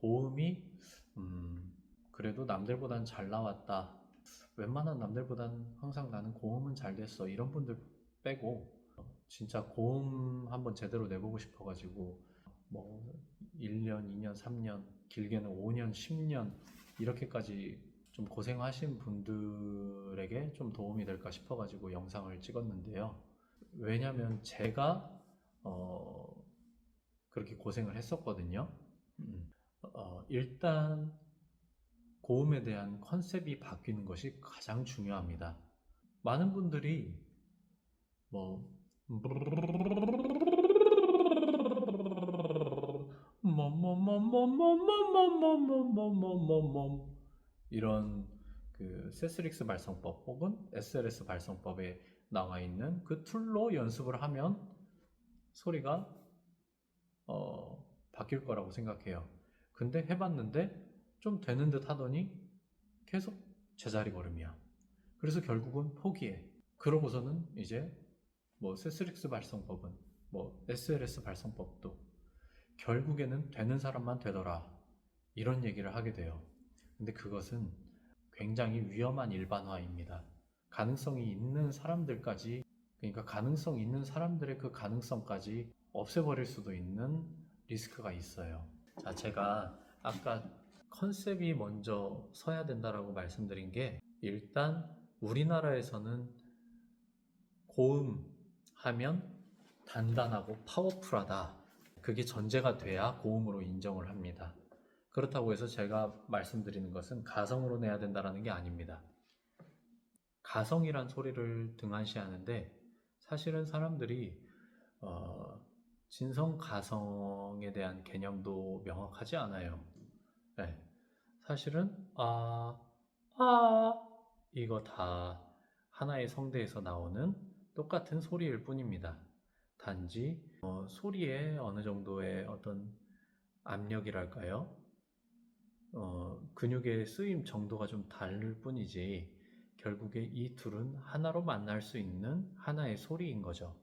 고음이 음, 그래도 남들보단 잘 나왔다. 웬만한 남들보단 항상 나는 고음은 잘 됐어. 이런 분들 빼고 진짜 고음 한번 제대로 내보고 싶어가지고 뭐 1년, 2년, 3년, 길게는 5년, 10년 이렇게까지 좀 고생하신 분들에게 좀 도움이 될까 싶어가지고 영상을 찍었는데요. 왜냐면 제가 어, 그렇게 고생을 했었거든요. 음, 어, 일단 고음에 대한 컨셉이 바뀌는 것이 가장 중요합니다. 많은 분들이 뭐, 이런 그 세스릭스 발성법 혹은 SLS 발성법에 나와 있는 그 툴로 연습을 하면 소리가 어, 바뀔 거라고 생각해요. 근데 해봤는데 좀 되는 듯 하더니 계속 제자리 걸음이야. 그래서 결국은 포기해. 그러고서는 이제 뭐 세스릭스 발성법은 뭐 SLS 발성법도 결국에는 되는 사람만 되더라. 이런 얘기를 하게 돼요. 근데 그것은 굉장히 위험한 일반화입니다. 가능성이 있는 사람들까지 그러니까 가능성 있는 사람들의 그 가능성까지 없애버릴 수도 있는 리스크가 있어요. 자, 제가 아까 컨셉이 먼저 서야 된다라고 말씀드린 게 일단 우리나라에서는 고음 하면 단단하고 파워풀하다. 그게 전제가 돼야 고음으로 인정을 합니다. 그렇다고 해서 제가 말씀드리는 것은 가성으로 내야 된다라는 게 아닙니다. 가성이란 소리를 등한시하는데 사실은 사람들이 어, 진성 가성에 대한 개념도 명확하지 않아요. 네. 사실은 아, 아 이거 다 하나의 성대에서 나오는 똑같은 소리일 뿐입니다. 단지 어, 소리에 어느 정도의 어떤 압력이랄까요? 어, 근육의 쓰임 정도가 좀 다를 뿐이지 결국에 이 둘은 하나로 만날 수 있는 하나의 소리인 거죠.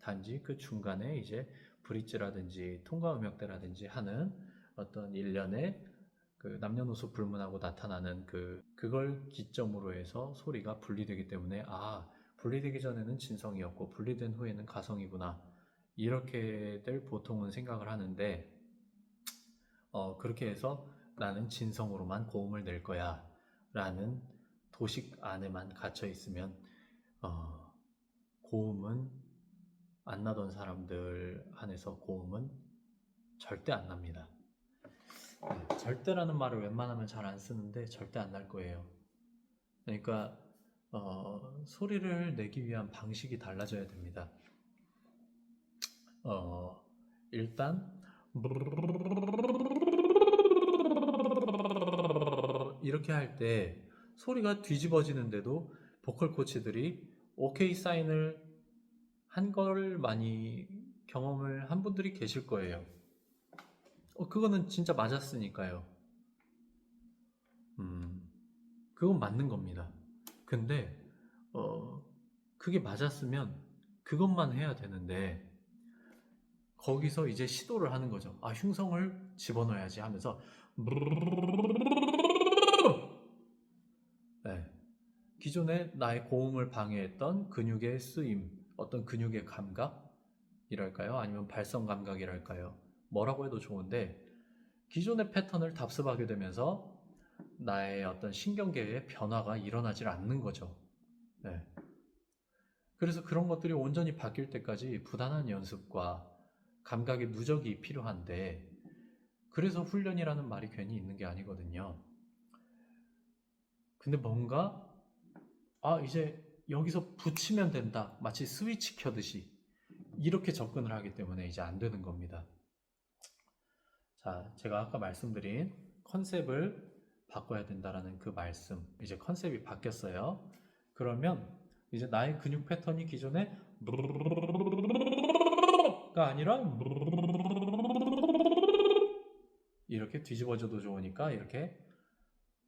단지 그 중간에 이제 브릿지라든지 통과 음역대라든지 하는 어떤 일련의 그 남녀노소 불문하고 나타나는 그 그걸 기점으로 해서 소리가 분리되기 때문에 아 분리되기 전에는 진성이었고 분리된 후에는 가성이구나. 이렇게들 보통은 생각을 하는데 어 그렇게 해서 나는 진성으로만 고음을 낼 거야 라는 도식 안에만 갇혀 있으면 어 고음은 안 나던 사람들 안에서 고음은 절대 안 납니다. 네, 절대라는 말을 웬만하면 잘 안 쓰는데 절대 안 날 거예요. 그러니까 어, 소리를 내기 위한 방식이 달라져야 됩니다. 어, 일단 이렇게 할 때 소리가 뒤집어지는데도 보컬 코치들이 오케이 사인을 한걸 많이 경험을 한 분들이 계실 거예요. 어, 그거는 진짜 맞았으니까요. 음, 그건 맞는 겁니다. 근데, 어, 그게 맞았으면 그것만 해야 되는데, 거기서 이제 시도를 하는 거죠. 아, 흉성을 집어넣어야지 하면서, 네. 기존에 나의 고음을 방해했던 근육의 쓰임, 어떤 근육의 감각이랄까요? 아니면 발성 감각이랄까요? 뭐라고 해도 좋은데 기존의 패턴을 답습하게 되면서 나의 어떤 신경계의 변화가 일어나질 않는 거죠. 네. 그래서 그런 것들이 온전히 바뀔 때까지 부단한 연습과 감각의 누적이 필요한데 그래서 훈련이라는 말이 괜히 있는 게 아니거든요. 근데 뭔가 아 이제 여기서 붙이면 된다. 마치 스위치 켜듯이 이렇게 접근을 하기 때문에 이제 안 되는 겁니다. 자, 제가 아까 말씀드린 컨셉을 바꿔야 된다라는 그 말씀. 이제 컨셉이 바뀌었어요. 그러면 이제 나의 근육 패턴이 기존에 가 아니라 이렇게 뒤집어져도 좋으니까 이렇게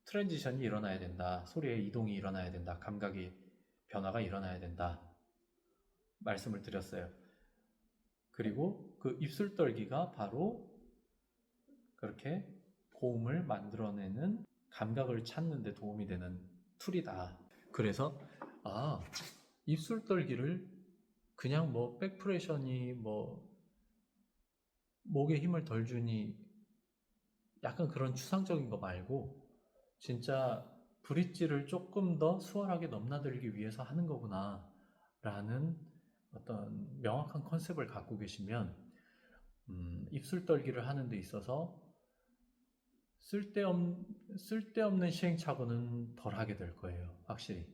트랜지션이 일어나야 된다. 소리의 이동이 일어나야 된다. 감각이 변화가 일어나야 된다. 말씀을 드렸어요. 그리고 그 입술 떨기가 바로 그렇게 고음을 만들어내는 감각을 찾는 데 도움이 되는 툴이다. 그래서 아, 입술 떨기를 그냥 뭐 백프레션이 뭐 목에 힘을 덜 주니 약간 그런 추상적인 거 말고 진짜 브릿지를 조금 더 수월하게 넘나들기 위해서 하는 거구나 라는 어떤 명확한 컨셉을 갖고 계시면 음, 입술 떨기를 하는 데 있어서 쓸데없, 쓸데없는 시행착오는 덜 하게 될 거예요. 확실히.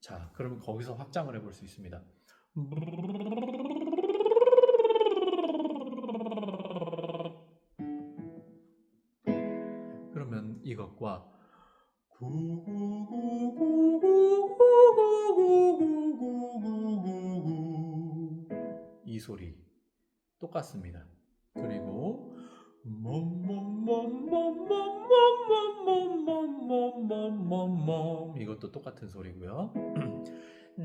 자, 그러면 거기서 확장을 해볼 수 있습니다. 그러면 이것과 이 소리 똑같습니다. 그리고 이것도 똑같은 소리고요.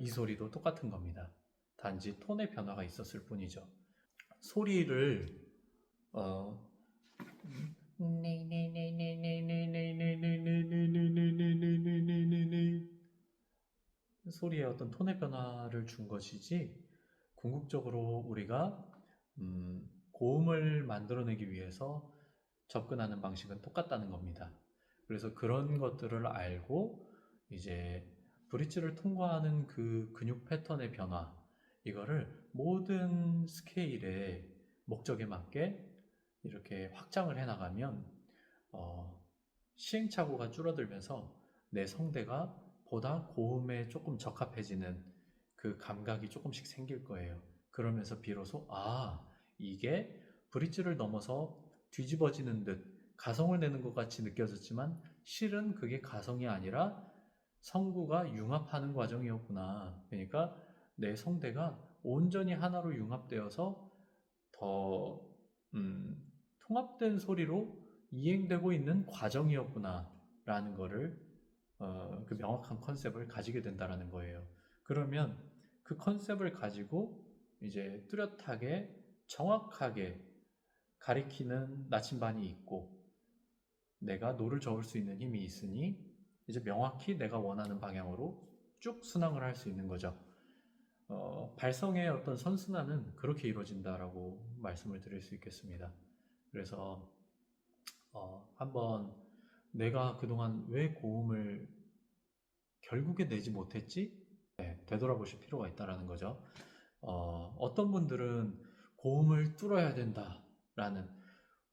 이 소리도 똑같은 겁니다. 단지 톤의 변화가 있었을 뿐이죠. 소리를 어 소리에 어떤 톤의 변화를 준 것이지 궁극적으로 우리가 음, 고음을 만들어내기 위해서 접근하는 방식은 똑같다는 겁니다. 그래서 그런 것들을 알고 이제 브릿지를 통과하는 그 근육 패턴의 변화 이거를 모든 스케일의 목적에 맞게 이렇게 확장을 해 나가면 어, 시행착오가 줄어들면서 내 성대가 보다 고음에 조금 적합해지는 그 감각이 조금씩 생길 거예요. 그러면서 비로소 아 이게 브릿지를 넘어서 뒤집어지는 듯 가성을 내는 것 같이 느껴졌지만 실은 그게 가성이 아니라 성구가 융합하는 과정이었구나. 그러니까 내 성대가 온전히 하나로 융합되어서 더 음, 통합된 소리로 이행되고 있는 과정이었구나라는 거를 어, 그 명확한 컨셉을 가지게 된다라는 거예요. 그러면 그 컨셉을 가지고 이제 뚜렷하게 정확하게 가리키는 나침반이 있고 내가 노를 저을 수 있는 힘이 있으니 이제 명확히 내가 원하는 방향으로 쭉 순항을 할 수 있는 거죠. 어, 발성의 어떤 선순환은 그렇게 이루어진다라고 말씀을 드릴 수 있겠습니다. 그래서 어, 한번 내가 그동안 왜 고음을 결국에 내지 못했지? 네, 되돌아보실 필요가 있다라는 거죠. 어, 어떤 분들은 고음을 뚫어야 된다라는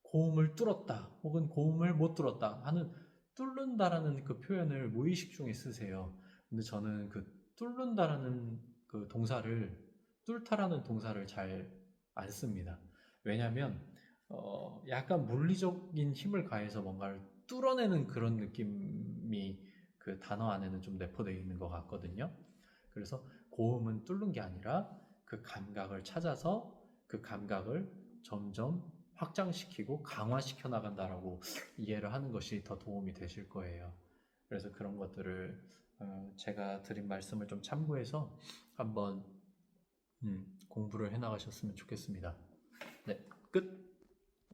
고음을 뚫었다 혹은 고음을 못 뚫었다 하는 뚫는다라는 그 표현을 무의식 중에 쓰세요. 근데 저는 그 뚫는다라는 그 동사를 뚫다라는 동사를 잘 안 씁니다. 왜냐하면 어, 약간 물리적인 힘을 가해서 뭔가를 뚫어내는 그런 느낌이 그 단어 안에는 좀 내포되어 있는 것 같거든요. 그래서 고음은 뚫는 게 아니라 그 감각을 찾아서 그 감각을 점점 확장시키고 강화시켜 나간다라고 이해를 하는 것이 더 도움이 되실 거예요. 그래서 그런 것들을 어, 제가 드린 말씀을 좀 참고해서 한번 음, 공부를 해 나가셨으면 좋겠습니다. 네, 끝.